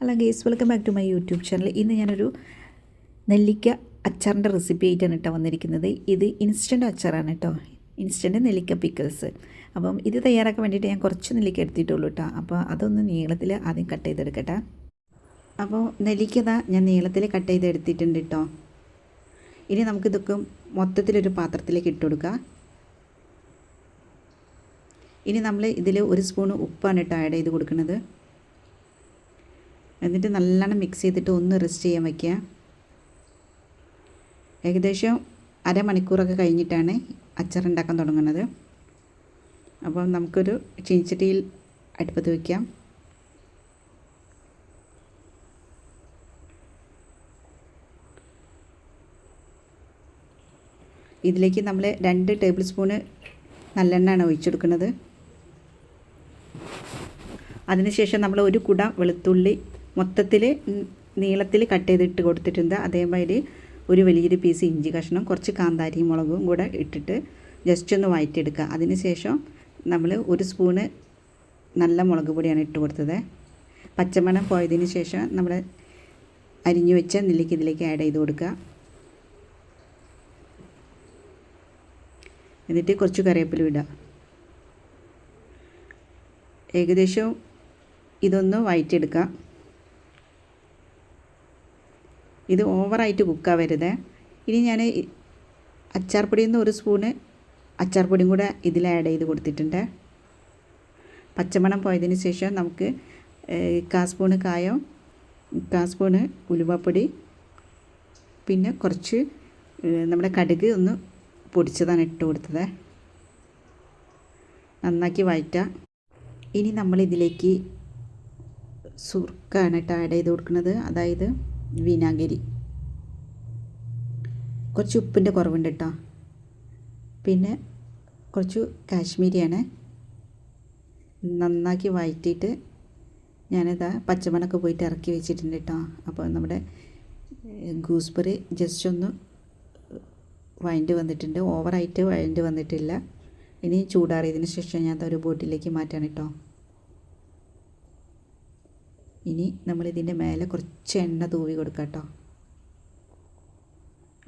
Hello guys welcome back to my YouTube channel ഇന്ന് ഞാനൊരു നെല്ലിക്ക അച്ചാറിന്റെ റെസിപ്പി ആയിട്ടാണ് കേട്ടോ വന്നിരിക്കുന്നത്. ഇത് ഇൻസ്റ്റന്റ് അച്ചാറാണ് കേട്ടോ. ഇൻസ്റ്റന്റ് നെല്ലിക്ക പിക്കിൾസ് അപ്പം ഇത് തയ്യാറാക്കാൻ വേണ്ടിയിട്ട് ഞാൻ കുറച്ച് നെല്ലിക്ക എടുത്തിട്ടുള്ളൂ കേട്ടോ. അപ്പോൾ അതൊന്ന് നീളത്തിൽ ആദ്യം കട്ട് ചെയ്തെടുക്കട്ടെ. അപ്പോൾ നെല്ലിക്കത ഞാൻ നീളത്തിൽ കട്ട് ചെയ്ത് എടുത്തിട്ടുണ്ട് കേട്ടോ. ഇനി നമുക്കിതൊക്കെ മൊത്തത്തിലൊരു പാത്രത്തിലേക്ക് ഇട്ട് കൊടുക്കുക ഇനി നമ്മൾ ഇതിൽ ഒരു സ്പൂൺ ഉപ്പാണ് കേട്ടോ ആഡ് ചെയ്ത് കൊടുക്കുന്നത്. എന്നിട്ട് നല്ലോണം മിക്സ് ചെയ്തിട്ട് ഒന്ന് റെസ്റ്റ് ചെയ്യാൻ വയ്ക്കുക ഏകദേശം അരമണിക്കൂറൊക്കെ കഴിഞ്ഞിട്ടാണ് അച്ചാർ ഉണ്ടാക്കാൻ തുടങ്ങുന്നത്. അപ്പം നമുക്കൊരു ചീനിച്ചട്ടിയിൽ അടുപ്പത്ത് വയ്ക്കാം ഇതിലേക്ക് നമ്മൾ രണ്ട് ടേബിൾ സ്പൂണ് നല്ലെണ്ണയാണ് ഒഴിച്ചെടുക്കുന്നത്. അതിനുശേഷം നമ്മൾ ഒരു കുട വെളുത്തുള്ളി മൊത്തത്തിൽ നീളത്തിൽ കട്ട് ചെയ്തിട്ട് കൊടുത്തിട്ടുണ്ട്. അതേമാതിരി ഒരു വലിയൊരു പീസ് ഇഞ്ചി കഷ്ണം കുറച്ച് കാന്താരി മുളകും കൂടെ ഇട്ടിട്ട് ജസ്റ്റ് ഒന്ന് വഴറ്റിയെടുക്കുക അതിന് ശേഷം നമ്മൾ ഒരു സ്പൂണ് നല്ല മുളക് പൊടിയാണ് ഇട്ട് കൊടുത്തത്. പച്ചമണം പോയതിന് ശേഷം നമ്മൾ അരിഞ്ഞു വെച്ച നെല്ലിക്ക് ഇതിലേക്ക് ആഡ് ചെയ്ത് കൊടുക്കുക. എന്നിട്ട് കുറച്ച് കറിവേപ്പില ഇടുക. ഏകദേശം ഇതൊന്ന് വഴറ്റിയെടുക്കുക ഇത് ഓവറായിട്ട് കുക്കാവരുത് ഇനി ഞാൻ അച്ചാർ പൊടിയിൽ നിന്ന് ഒരു സ്പൂണ് അച്ചാർ പൊടിയും കൂടെ ഇതിൽ ആഡ് ചെയ്ത് കൊടുത്തിട്ടുണ്ട്. പച്ചമണം പോയതിന് ശേഷം നമുക്ക് കാ സ്പൂണ് കായം കാ സ്പൂണ് ഉലുവപ്പൊടി പിന്നെ കുറച്ച് നമ്മുടെ കടുക് ഒന്ന് പൊടിച്ചതാണ് ഇട്ട് കൊടുത്തത്. നന്നാക്കി വഴറ്റുക ഇനി നമ്മളിതിലേക്ക് സുർക്കാണ് കേട്ടോ ആഡ് ചെയ്ത് കൊടുക്കുന്നത്. അതായത് വിനാഗിരി. കുറച്ച് ഉപ്പിന്റെ കുറവുണ്ട് കേട്ടോ പിന്നെ കുറച്ച് കാശ്മീരിയാണ്. നന്നാക്കി വഴറ്റിയിട്ട് ഞാനിതാ പച്ചമണൊക്കെ പോയിട്ട് ഇറക്കി വെച്ചിട്ടുണ്ട് കേട്ടോ അപ്പോൾ നമ്മുടെ ഗൂസ്ബെറി ജസ്റ്റ് ഒന്ന് വഴണ്ട് വന്നിട്ടുണ്ട്. ഓവറായിട്ട് വഴണ്ട് വന്നിട്ടില്ല. ഇനി ചൂടാറിയതിന് ശേഷം ഞാൻ ഒരു ബോട്ടിലേക്ക് മാറ്റാണ് കേട്ടോ ഇനി നമ്മളിതിന്റെ മേലെ കുറച്ച് എണ്ണ തൂവി കൊടുക്കാം കേട്ടോ.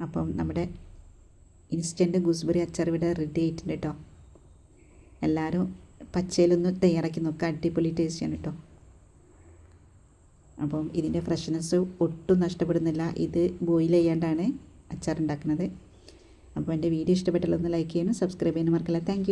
അപ്പം നമ്മുടെ ഇൻസ്റ്റന്റ് ഗൂസ്ബെറി അച്ചാർ ഇവിടെ റെഡി ആയിട്ടുണ്ട് കേട്ടോ. എല്ലാവരും പച്ചയിലൊന്ന് തയ്യാറാക്കി നോക്കുക അടിപൊളി ടേസ്റ്റിയാണ് കേട്ടോ. അപ്പം ഇതിന്റെ ഫ്രഷ്നെസ് ഒട്ടും നഷ്ടപ്പെടുന്നില്ല. ഇത് ബോയിൽ ചെയ്യാണ്ടാണ് അച്ചാർ ഉണ്ടാക്കുന്നത്. അപ്പോൾ എന്റെ വീഡിയോ ഇഷ്ടപ്പെട്ടാലൊന്ന് ലൈക്ക് ചെയ്യാനും സബ്സ്ക്രൈബ് ചെയ്യാനും മറക്കില്ല. താങ്ക്